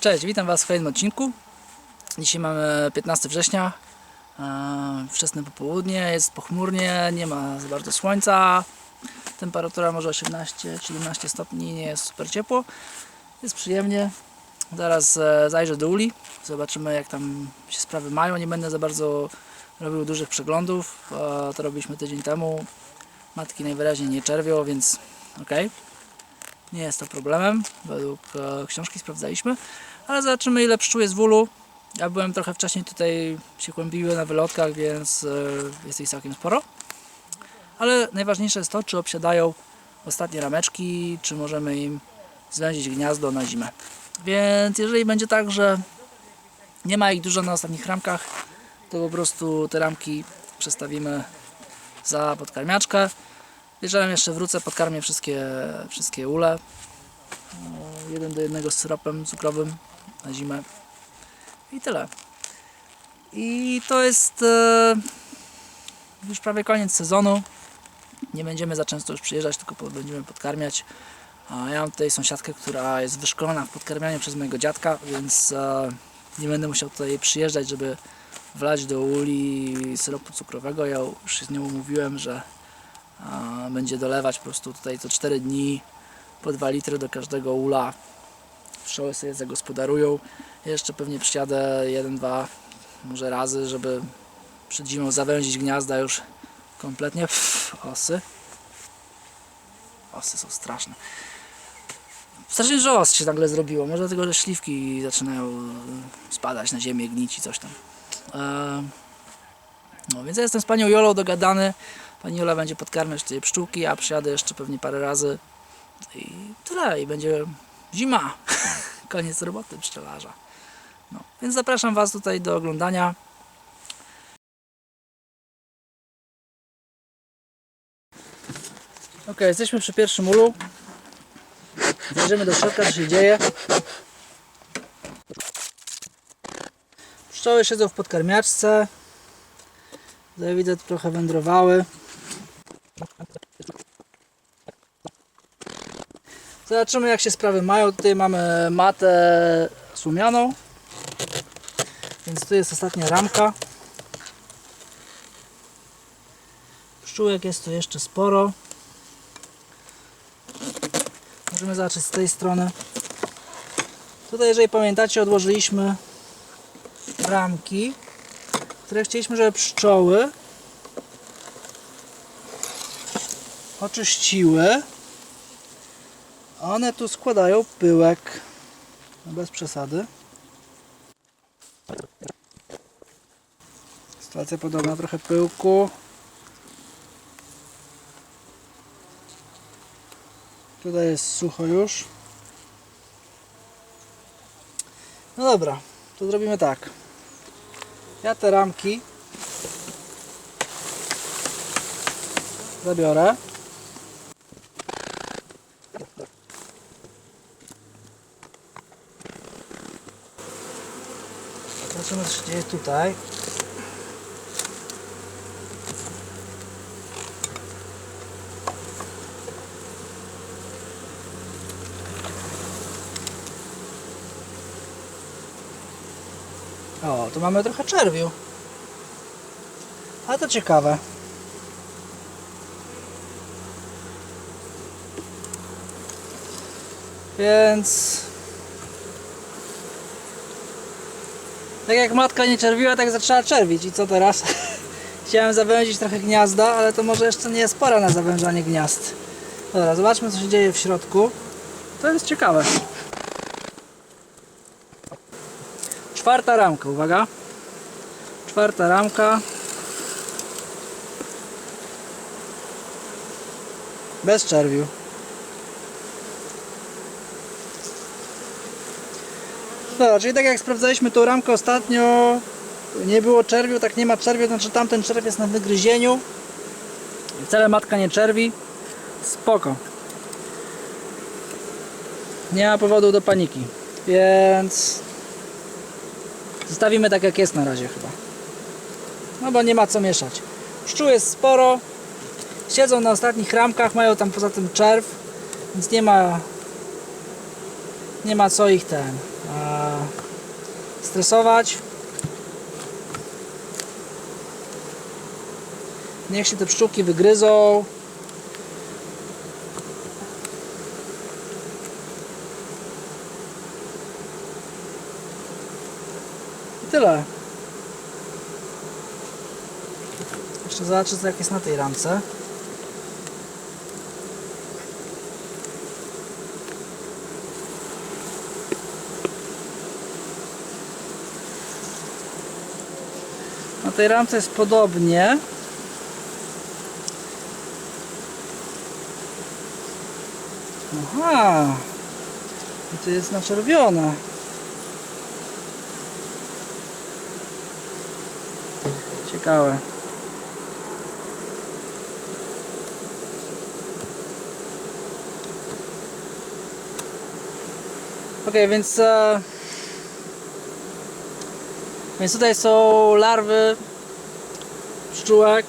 Cześć, witam Was w kolejnym odcinku. Dzisiaj mamy 15 września, e, wczesne popołudnie, jest pochmurnie, nie ma za bardzo słońca. Temperatura może 18-17 stopni, nie jest super ciepło. Jest przyjemnie. Zaraz e, zajrzę do uli, zobaczymy jak tam się sprawy mają. Nie będę za bardzo robił dużych przeglądów, to robiliśmy tydzień temu. Matki najwyraźniej nie czerwią, więc okej. Nie jest to problemem, według e, książki sprawdzaliśmy. Ale zobaczymy ile pszczół jest w ulu. Ja byłem trochę wcześniej tutaj, się kłębiły na wylotkach, więc e, jest ich całkiem sporo. Ale najważniejsze jest to, czy obsiadają ostatnie rameczki, czy możemy im zwęzić gniazdo na zimę. Więc jeżeli będzie tak, że nie ma ich dużo na ostatnich ramkach, to po prostu te ramki przestawimy za podkarmiaczkę. Wieczorem jeszcze wrócę, podkarmię wszystkie, wszystkie ule. E, Jeden do jednego z syropem cukrowym na zimę. I tyle. I to jest e, już prawie koniec sezonu. Nie będziemy za często już przyjeżdżać, tylko będziemy podkarmiać. Ja mam tutaj sąsiadkę, która jest wyszkolona w podkarmianiu przez mojego dziadka, więc e, nie będę musiał tutaj przyjeżdżać, żeby wlać do uli syropu cukrowego. Ja już z nią umówiłem, że będzie dolewać po prostu tutaj co 4 dni po 2 litry do każdego ula. Pszczoły sobie zagospodarują. Jeszcze pewnie przyjadę 1-2 może razy, żeby przed zimą zawęzić gniazda już kompletnie. Pff, osy. Osy są straszne. Strasznie dużo os się nagle zrobiło. Może dlatego, że śliwki zaczynają e, spadać na ziemię, gnić i coś tam. E, no więc ja jestem z panią Jolą dogadany. Pani Jola będzie podkarmiać tutaj pszczółki, a przyjadę jeszcze pewnie parę razy. I tyle, i będzie zima. Koniec roboty pszczelarza. No, więc zapraszam Was tutaj do oglądania. Ok, jesteśmy przy pierwszym ulu. Zajrzymy do środka, co się dzieje. Pszczoły siedzą w podkarmiaczce. Tutaj widzę, trochę wędrowały. Zobaczymy jak się sprawy mają. Tutaj mamy matę słomianą. Więc tu jest ostatnia ramka. Pszczółek jest tu jeszcze sporo. Możemy zobaczyć z tej strony. Tutaj jeżeli pamiętacie odłożyliśmy ramki, które chcieliśmy, żeby pszczoły oczyściły. One tu składają pyłek. Bez przesady. Sytuacja podobna, trochę pyłku. Tutaj jest sucho już. No dobra, to zrobimy tak. Ja te ramki zabiorę. Zobaczymy co się dzieje tutaj. O, tu mamy trochę czerwiu. Ale to ciekawe. Więc... Tak jak matka nie czerwiła, tak zaczęła czerwić. I co teraz? Chciałem zawęzić trochę gniazda, ale to może jeszcze nie jest pora na zawężanie gniazd. Dobra, zobaczmy co się dzieje w środku. To jest ciekawe. Czwarta ramka, uwaga. Czwarta ramka. Bez czerwiu. Czyli tak jak sprawdzaliśmy tą ramkę ostatnio, nie było czerwiu, tak nie ma czerwiu, znaczy tamten czerw jest na wygryzieniu. Wcale matka nie czerwi. Spoko. Nie ma powodu do paniki. Więc Zostawimy tak jak jest na razie chyba. No bo nie ma co mieszać. Pszczół jest sporo. Siedzą na ostatnich ramkach, mają tam poza tym czerw, więc nie ma nie ma co ich ten stresować. Niech się te pszczółki wygryzą. I tyle. Jeszcze zobaczę jak jest na tej ramce. Tej ramce jest podobnie. Aha. I to jest naczerwione. Ciekawe. Ok, więc e, więc tutaj są larwy pszczółek.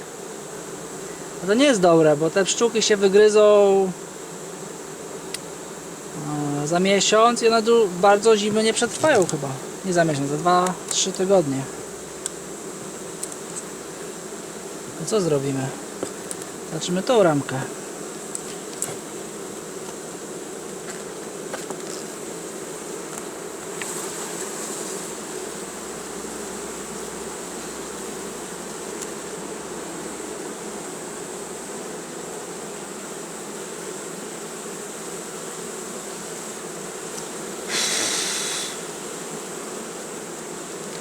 No to nie jest dobre, bo te pszczółki się wygryzą e, za miesiąc i one bardzo zimy nie przetrwają chyba. Nie za miesiąc, za 2-3 tygodnie. No co zrobimy? Zobaczymy tą ramkę.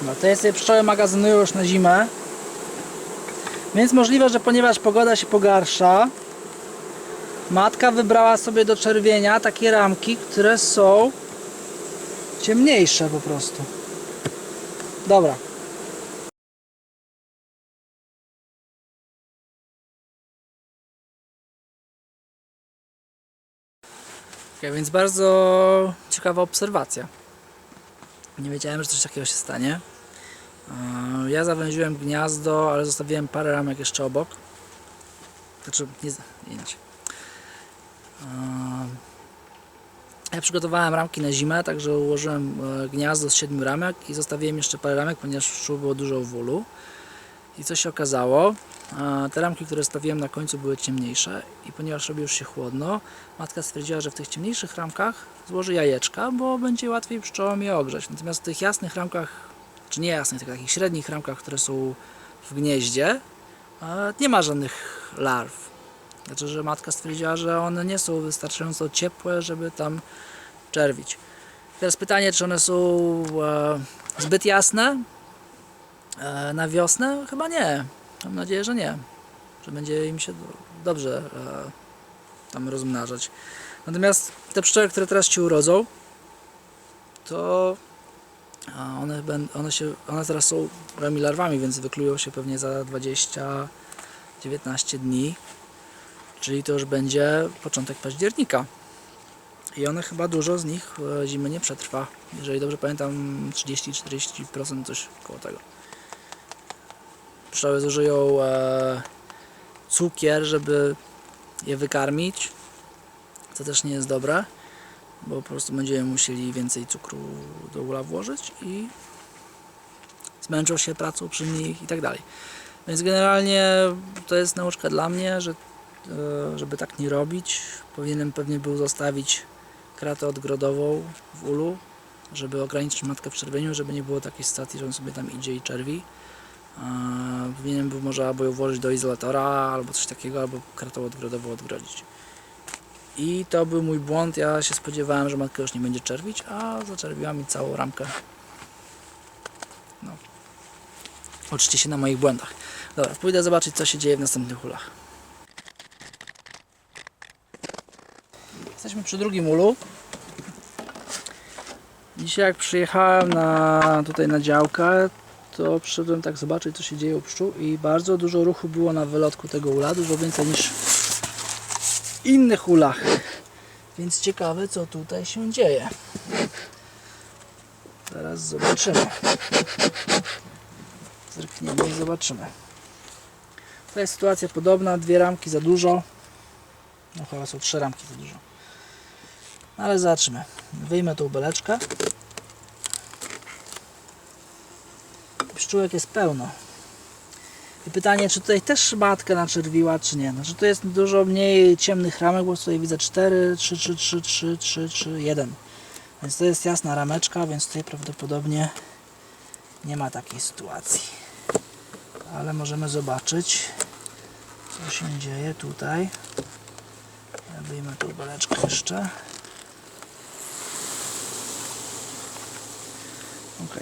No to jest pszczoły magazynują już na zimę. Więc możliwe, że ponieważ pogoda się pogarsza, matka wybrała sobie do czerwienia takie ramki, które są ciemniejsze po prostu. Dobra. Okay, więc bardzo ciekawa obserwacja. Nie wiedziałem, że coś takiego się stanie. Eee, Ja zawęziłem gniazdo, ale zostawiłem parę ramek jeszcze obok. Znaczy, nie, nie inaczej. Eee, Ja przygotowałem ramki na zimę, także ułożyłem e, gniazdo z siedmiu ramek i zostawiłem jeszcze parę ramek, ponieważ pszczół było dużo w ulu. I co się okazało? E, Te ramki, które stawiłem na końcu były ciemniejsze i ponieważ robi już się chłodno, matka stwierdziła, że w tych ciemniejszych ramkach złoży jajeczka, bo będzie łatwiej pszczołom je ogrzać. Natomiast w tych jasnych ramkach, czy nie jasnych, tylko takich średnich ramkach, które są w gnieździe, nie ma żadnych larw. Znaczy, że matka stwierdziła, że one nie są wystarczająco ciepłe, żeby tam czerwić. Teraz pytanie, czy one są e, zbyt jasne e, na wiosnę? Chyba nie. Mam nadzieję, że nie. Że będzie im się do, dobrze e, tam rozmnażać. Natomiast te pszczoły, które teraz się urodzą, to a one, one, się, one teraz są gołymi larwami, więc wyklują się pewnie za 20-19 dni. Czyli to już będzie początek października. I one chyba dużo z nich e, zimy nie przetrwa. Jeżeli dobrze pamiętam 30-40% coś koło tego. Pszczoły zużyją e, cukier, żeby je wykarmić, co też nie jest dobre, bo po prostu będziemy musieli więcej cukru do ula włożyć i zmęczą się pracą przy nich i tak dalej. Więc generalnie to jest nauczka dla mnie, że e, żeby tak nie robić, powinienem pewnie był zostawić kratę odgrodową w ulu, żeby ograniczyć matkę w czerwieniu, żeby nie było takiej sytuacji, że on sobie tam idzie i czerwi. E, Powinienem był może albo ją włożyć do izolatora, albo coś takiego, albo kratą odgrodową odgrodzić. I to był mój błąd. Ja się spodziewałem, że matka już nie będzie czerwić, a zaczerwiła mi całą ramkę. No. Uczcie się na moich błędach. Dobra, pójdę zobaczyć, co się dzieje w następnych ulach. Jesteśmy przy drugim ulu. Dzisiaj jak przyjechałem na, tutaj na działkę, to przyszedłem tak zobaczyć, co się dzieje u pszczół i bardzo dużo ruchu było na wylotku tego ula, dużo więcej niż innych ulach. Więc ciekawe, co tutaj się dzieje. Zaraz zobaczymy. Zerknijmy i zobaczymy. To jest sytuacja podobna, dwie ramki za dużo. No chyba są trzy ramki za dużo. No ale zobaczymy. Wyjmę tą beleczkę. Pszczółek jest pełno. I pytanie, czy tutaj też matkę naczerwiła, czy nie. Znaczy tu jest dużo mniej ciemnych ramek, bo tutaj widzę 4, 3, 3, 3, 3, 3, 3, 1. Więc to jest jasna rameczka, więc tutaj prawdopodobnie nie ma takiej sytuacji. Ale możemy zobaczyć, co się dzieje tutaj. Ja wyjmę tą beleczkę jeszcze. Ok.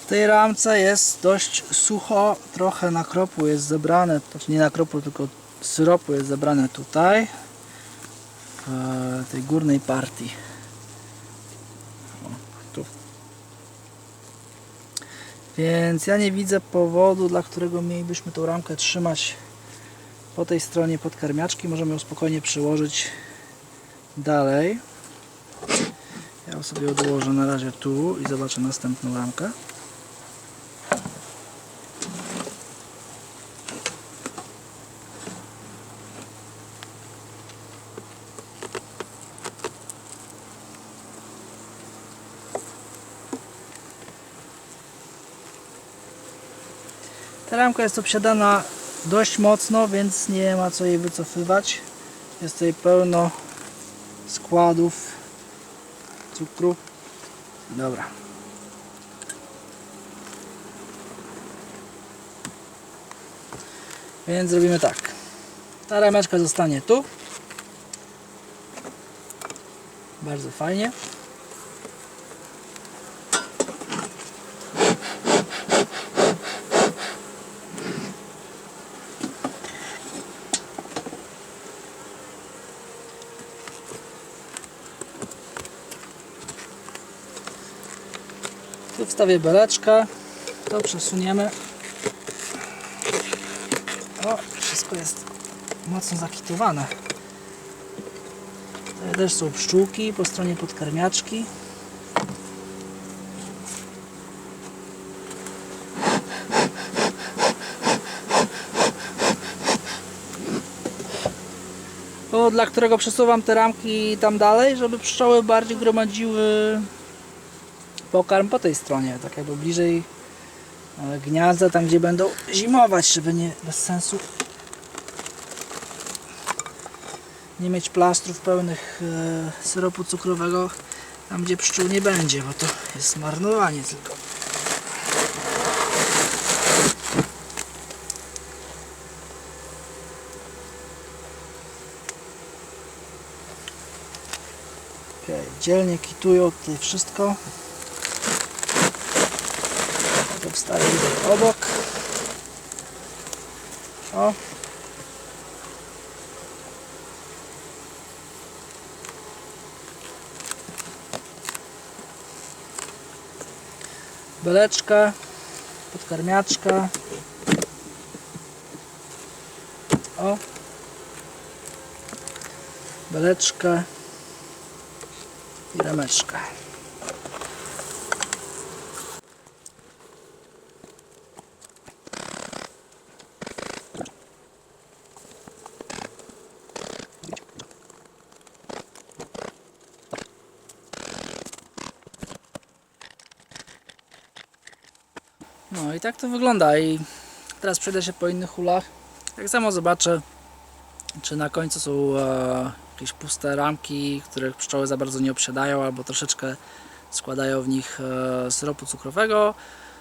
W tej ramce jest dość sucho, trochę nakropu jest zebrane, nie nakropu, tylko syropu jest zebrane tutaj, w tej górnej partii. O, tu. Więc ja nie widzę powodu, dla którego mielibyśmy tą ramkę trzymać po tej stronie podkarmiaczki. Możemy ją spokojnie przyłożyć dalej. Ja sobie odłożę na razie tu i zobaczę następną ramkę. Ta ramka jest obsiadana dość mocno, więc nie ma co jej wycofywać. Jest tutaj pełno składów cukru. Dobra. Więc zrobimy tak. Ta rameczka zostanie tu. Bardzo fajnie. Wstawię beleczkę. To przesuniemy. O, wszystko jest mocno zakitowane. Tutaj też są pszczółki po stronie podkarmiaczki. Dla którego przesuwam te ramki tam dalej, żeby pszczoły bardziej gromadziły pokarm po tej stronie, tak jakby bliżej e, gniazda, tam gdzie będą zimować, żeby nie bez sensu nie mieć plastrów pełnych e, syropu cukrowego tam gdzie pszczół nie będzie, bo to jest marnowanie tylko. Okay, dzielnie kitują tutaj wszystko. Tutaj obok. O. Beleczka, podkarmiaczka. O. Beleczka i rameczka. I tak to wygląda i teraz przejdę się po innych ulach. Tak samo zobaczę, czy na końcu są e, jakieś puste ramki, których pszczoły za bardzo nie obsiadają, albo troszeczkę składają w nich e, syropu cukrowego.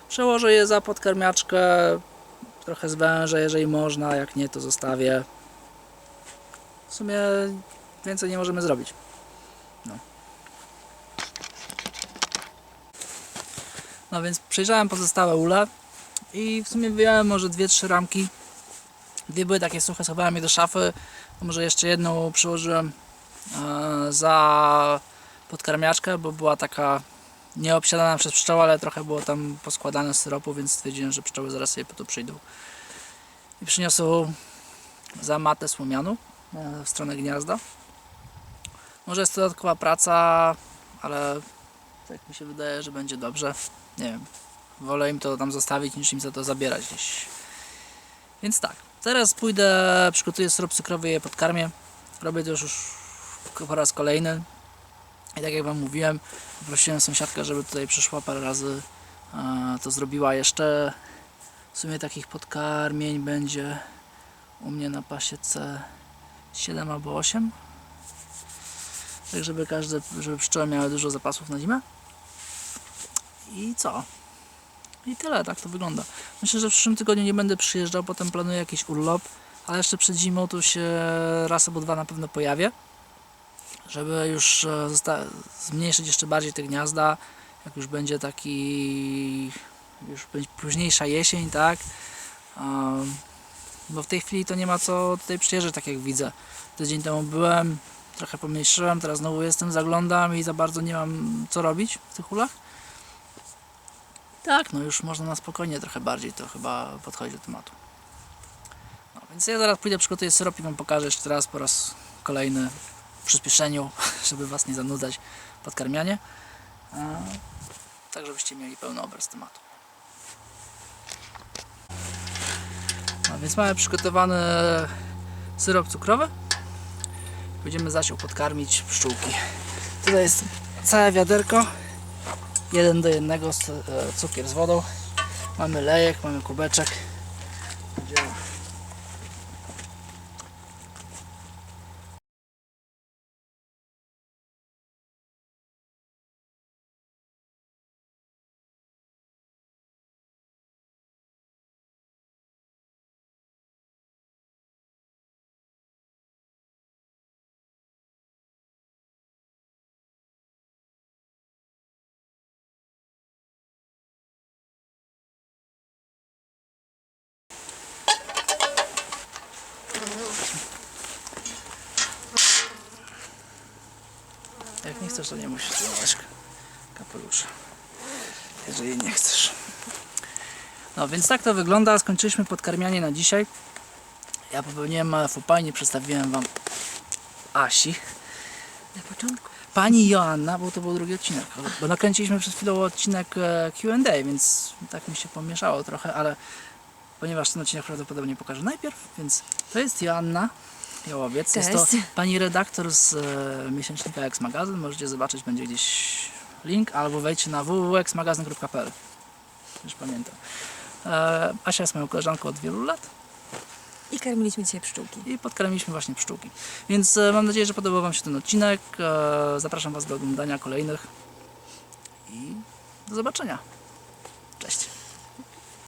Przełożę je za podkarmiaczkę, trochę zwężę, jeżeli można, jak nie to zostawię. W sumie więcej nie możemy zrobić. No. No więc przejrzałem pozostałe ule i w sumie wyjąłem może dwie, trzy ramki. Dwie były takie suche, schowałem je do szafy. Może jeszcze jedną przyłożyłem e, za podkarmiaczkę, bo była taka nieobsiadana przez pszczoły, ale trochę było tam poskładane syropu, więc stwierdziłem, że pszczoły zaraz sobie po to przyjdą. I przyniosą za matę słomianu e, w stronę gniazda. Może jest to dodatkowa praca, ale tak mi się wydaje, że będzie dobrze. Nie wiem, wolę im to tam zostawić niż im za to zabierać gdzieś. Więc tak, teraz pójdę, przygotuję syrop cukrowy i je podkarmię. Robię to już, po raz kolejny. I tak jak Wam mówiłem, poprosiłem sąsiadkę, żeby tutaj przyszła parę razy to zrobiła jeszcze. W sumie takich podkarmień będzie u mnie na pasiece 7 albo 8. Tak żeby każde, żeby pszczoły miały dużo zapasów na zimę. I co? I tyle, tak to wygląda. Myślę, że w przyszłym tygodniu nie będę przyjeżdżał, potem planuję jakiś urlop, ale jeszcze przed zimą tu się raz albo dwa na pewno pojawię, żeby już e, zmniejszyć jeszcze bardziej te gniazda, jak już będzie taki, już będzie późniejsza jesień, tak? Um, bo w tej chwili to nie ma co tutaj przyjeżdżać, tak jak widzę. Tydzień temu byłem, trochę pomniejszyłem, teraz znowu jestem, zaglądam i za bardzo nie mam co robić w tych ulach. Tak, no już można na spokojnie trochę bardziej to chyba podchodzić do tematu. No, więc ja zaraz pójdę, przygotuję syrop i Wam pokażę jeszcze raz po raz kolejny w przyspieszeniu, żeby Was nie zanudzać podkarmianie. A, tak, żebyście mieli pełny obraz tematu. No, więc mamy przygotowany syrop cukrowy. Będziemy zaś podkarmić pszczółki. Tutaj jest całe wiaderko. Jeden do jednego e, cukier z wodą. Mamy lejek, mamy kubeczek. Będziemy Jak nie chcesz, to nie musisz zdejmować kapelusza. Jeżeli nie chcesz. No więc tak to wygląda. Skończyliśmy podkarmianie na dzisiaj. Ja popełniłem małe faux nie przedstawiłem Wam Asi. Na początku. Pani Joanna, bo to był drugi odcinek, bo nakręciliśmy przed chwilą odcinek e, Q&A, więc tak mi się pomieszało trochę, ale ponieważ ten odcinek prawdopodobnie pokażę najpierw, więc to jest Joanna Jałowiec, jest to Cześć. pani redaktor z e, miesięcznika X Magazyn, możecie zobaczyć, będzie gdzieś link, albo wejdźcie na www.xmagazyn.pl już pamiętam. E, Asia jest moją koleżanką od wielu lat, I karmiliśmy dzisiaj pszczółki. i podkarmiliśmy właśnie pszczółki. Więc e, mam nadzieję, że podobał Wam się ten odcinek. E, Zapraszam Was do oglądania kolejnych i do zobaczenia. Cześć.